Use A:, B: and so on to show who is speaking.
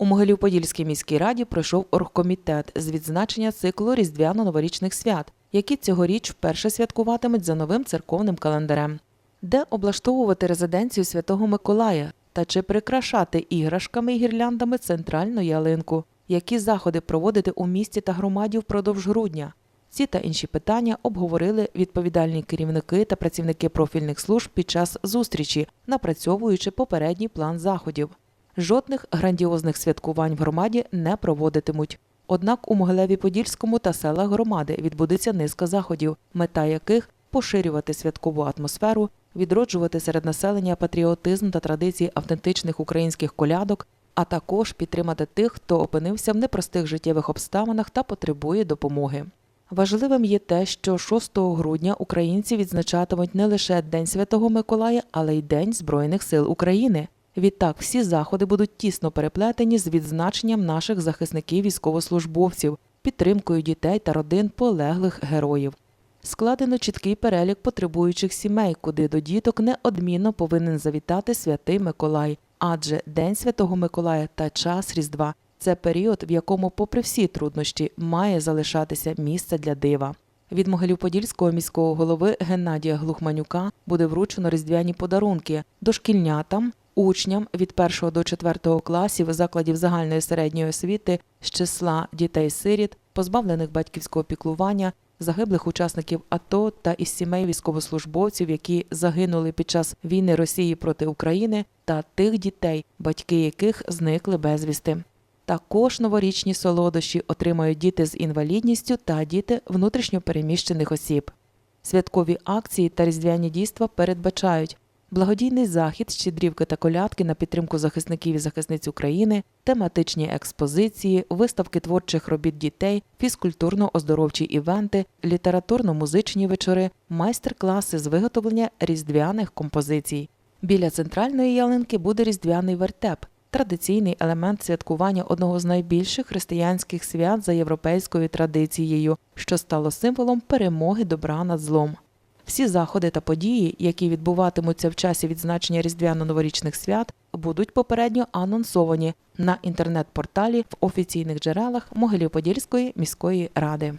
A: У Могилів-Подільській міській раді пройшов оргкомітет з відзначення циклу різдвяно-новорічних свят, які цьогоріч вперше святкуватимуть за новим церковним календарем. Де облаштовувати резиденцію Святого Миколая та чи прикрашати іграшками і гірляндами центральну ялинку, які заходи проводити у місті та громаді впродовж грудня. Ці та інші питання обговорили відповідальні керівники та працівники профільних служб під час зустрічі, напрацьовуючи попередній план заходів. Жодних грандіозних святкувань в громаді не проводитимуть. Однак у Могилеві-Подільському та селах громади відбудеться низка заходів, мета яких поширювати святкову атмосферу, відроджувати серед населення патріотизм та традиції автентичних українських колядок, а також підтримати тих, хто опинився в непростих життєвих обставинах та потребує допомоги. Важливим є те, що 6 грудня українці відзначатимуть не лише День Святого Миколая, але й День Збройних сил України. Відтак, всі заходи будуть тісно переплетені з відзначенням наших захисників військовослужбовців, підтримкою дітей та родин полеглих героїв. Складено чіткий перелік потребуючих сімей, куди до діток неодмінно повинен завітати святий Миколай, адже День Святого Миколая та час Різдва це період, в якому, попри всі труднощі, має залишатися місце для дива. Від Могилів-Подільського міського голови Геннадія Глухманюка буде вручено різдвяні подарунки дошкільнятам, учням від 1 до 4 класів закладів загальної середньої освіти з числа дітей-сиріт, позбавлених батьківського піклування, загиблих учасників АТО та із сімей військовослужбовців, які загинули під час війни Росії проти України, та тих дітей, батьки яких зникли безвісти. Також новорічні солодощі отримають діти з інвалідністю та діти внутрішньопереміщених осіб. Святкові акції та різдвяні дійства передбачають благодійний захід, щедрівки та колядки на підтримку захисників і захисниць України, тематичні експозиції, виставки творчих робіт дітей, фізкультурно-оздоровчі івенти, літературно-музичні вечори, майстер-класи з виготовлення різдвяних композицій. Біля центральної ялинки буде різдвяний вертеп, традиційний елемент святкування одного з найбільших християнських свят за європейською традицією, що стало символом перемоги добра над злом. Всі заходи та події, які відбуватимуться в часі відзначення різдвяно-новорічних свят, будуть попередньо анонсовані на інтернет-порталі в офіційних джерелах Могилів-Подільської міської ради.